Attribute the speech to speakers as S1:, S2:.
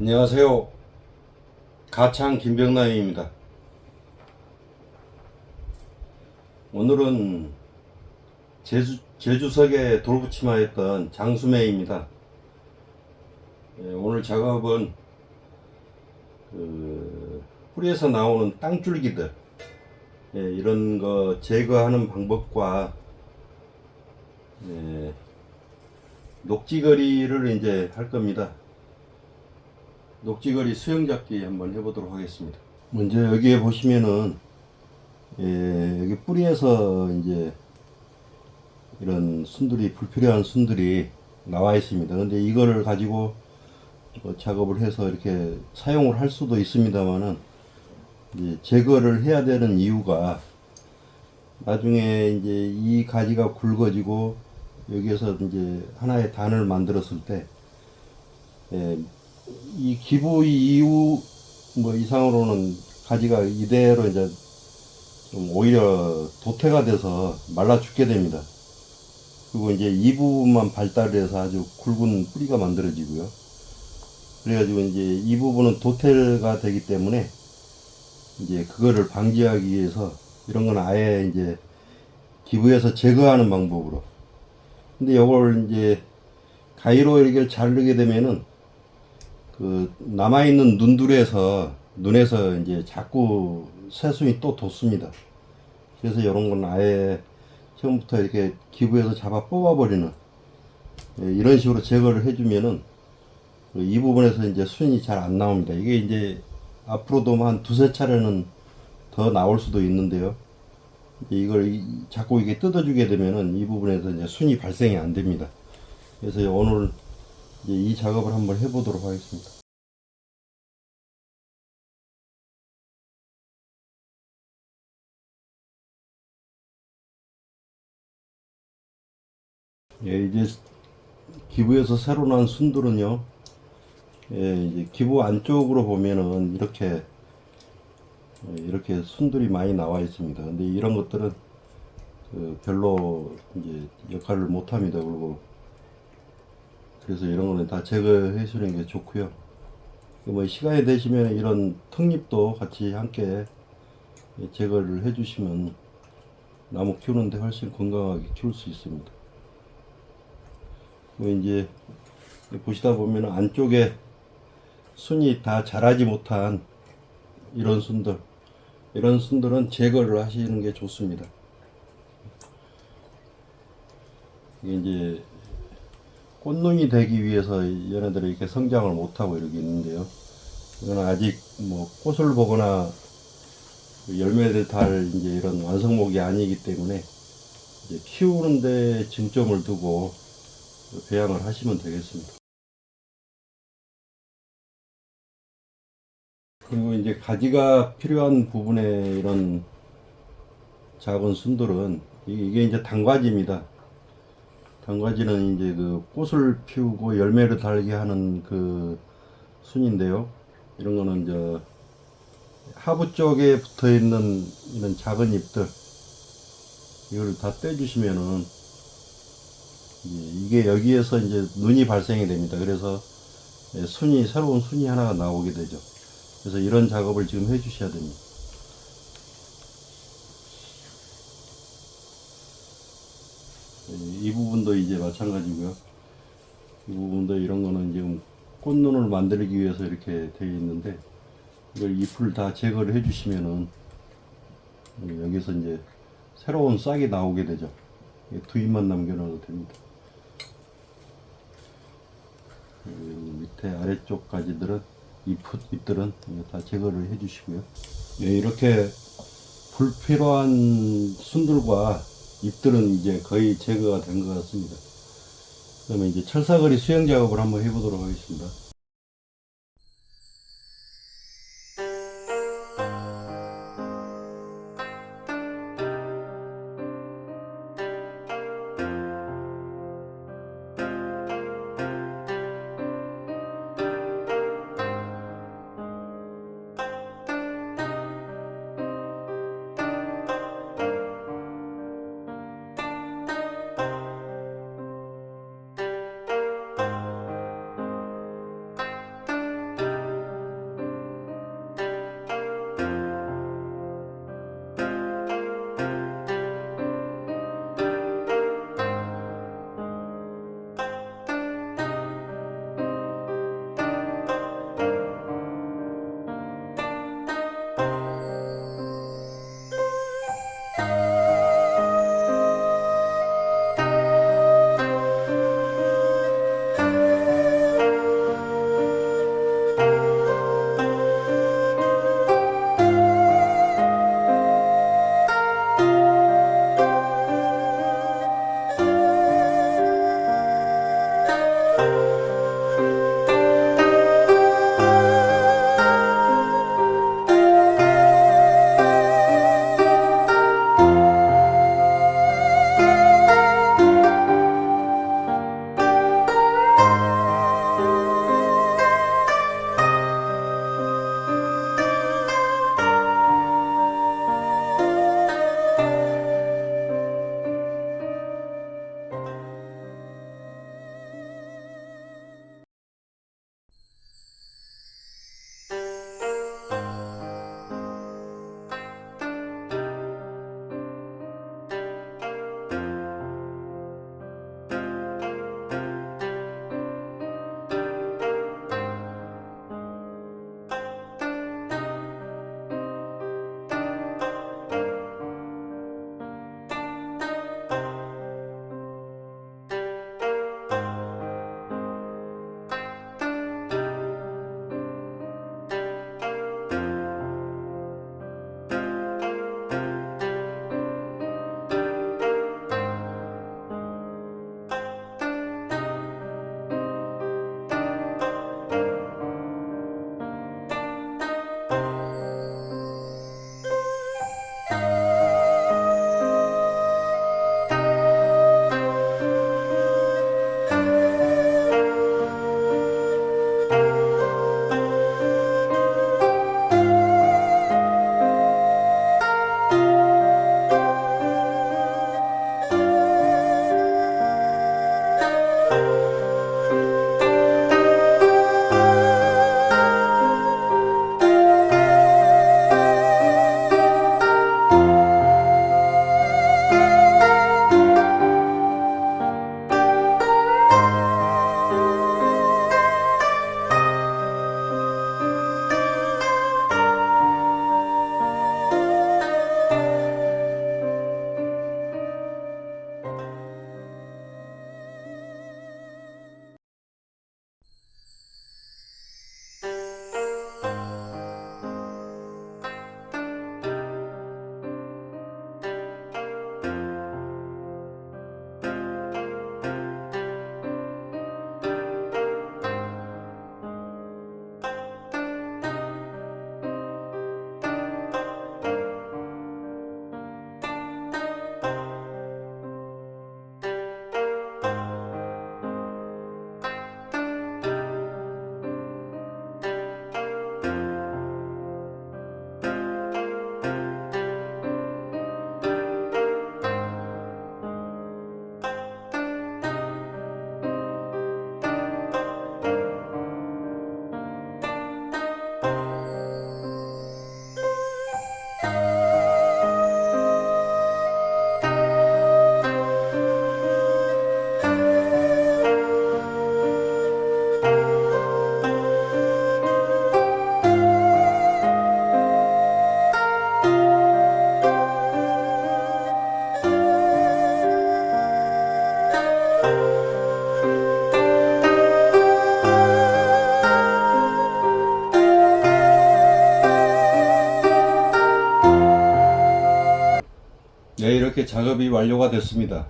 S1: 안녕하세요. 가창 김병남입니다. 오늘은 제주, 제주석에 돌붙임하였던 장수매입니다. 예, 오늘 작업은 그 뿌리에서 나오는 땅줄기들 예, 이런 거 제거하는 방법과 예, 녹지거리를 이제 할 겁니다. 녹지거리 수영잡기 한번 해보도록 하겠습니다. 먼저 여기에 보시면은 예, 여기 뿌리에서 이제 이런 순들이 불필요한 순들이 나와 있습니다. 근데 이거를 가지고 뭐 작업을 해서 이렇게 사용을 할 수도 있습니다만은 제거를 해야 되는 이유가 나중에 이제 이 가지가 굵어지고 여기에서 이제 하나의 단을 만들었을 때 예, 이 기부 이후 뭐 이상으로는 가지가 이대로 이제 좀 오히려 도태가 돼서 말라 죽게 됩니다. 그리고 이제 이 부분만 발달해서 아주 굵은 뿌리가 만들어지고요. 그래가지고 이제 이 부분은 도태가 되기 때문에 이제 그거를 방지하기 위해서 이런 건 아예 이제 기부해서 제거하는 방법으로. 근데 이걸 이제 가위로 이렇게 자르게 되면은 그 남아있는 눈둘에서 눈에서 이제 자꾸 새순이 또 돋습니다. 그래서 이런 건 아예 처음부터 이렇게 기부해서 잡아 뽑아버리는 예, 이런 식으로 제거를 해주면은 그이 부분에서 이제 순이 잘 안 나옵니다. 이게 이제 앞으로도 한 두세 차례는 더 나올 수도 있는데요. 이걸 이- 자꾸 이게 뜯어주게 되면은 이 부분에서 이제 순이 발생이 안 됩니다. 그래서 오늘 이제 이 작업을 한번 해보도록 하겠습니다. 예, 이제 기부에서 새로 난 순들은요, 예, 이제 기부 안쪽으로 보면은 이렇게, 예, 이렇게 순들이 많이 나와 있습니다. 근데 이런 것들은 그 별로 이제 역할을 못 합니다. 그리고 그래서 이런 거는 다 제거해 주는 게 좋고요. 그뭐 시간이 되시면 이런 턱잎도 같이 함께 제거를 해 주시면 나무 키우는데 훨씬 건강하게 키울 수 있습니다. 뭐 이제 보시다 보면 안쪽에 순이 다 자라지 못한 이런 순들 이런 순들은 제거를 하시는 게 좋습니다. 이게 이제 꽃눈이 되기 위해서 얘네들이 이렇게 성장을 못하고 이렇게 있는데요. 이건 아직 뭐 꽃을 보거나 열매를 달 이제 이런 완성목이 아니기 때문에 이제 키우는데 중점을 두고 배양을 하시면 되겠습니다. 그리고 이제 가지가 필요한 부분에 이런 작은 순들은 이- 이게 이제 단과지입니다. 단과지는 이제 그 꽃을 피우고 열매를 달게 하는 그 순인데요. 이런 거는 저 하부 쪽에 붙어 있는 이런 작은 잎들 이거를 다 떼주시면은 이게 여기에서 이제 눈이 발생이 됩니다. 그래서 예, 순이 새로운 순이 하나가 나오게 되죠. 그래서 이런 작업을 지금 해주셔야 됩니다. 예, 이 부분도 이제 마찬가지고요. 이 부분도 이런 거는 지금 꽃눈을 만들기 위해서 이렇게 되어 있는데 이걸 잎을 다 제거를 해주시면은 예, 여기서 이제 새로운 싹이 나오게 되죠. 예, 두 잎만 남겨놔도 됩니다. 밑에 아래쪽 가지들은 잎, 잎들은 다 제거를 해주시고요. 예, 이렇게 불필요한 순들과 잎들은 이제 거의 제거가 된 것 같습니다. 그러면 이제 철사거리 수영 작업을 한번 해보도록 하겠습니다. 이렇게 작업이 완료가 됐습니다.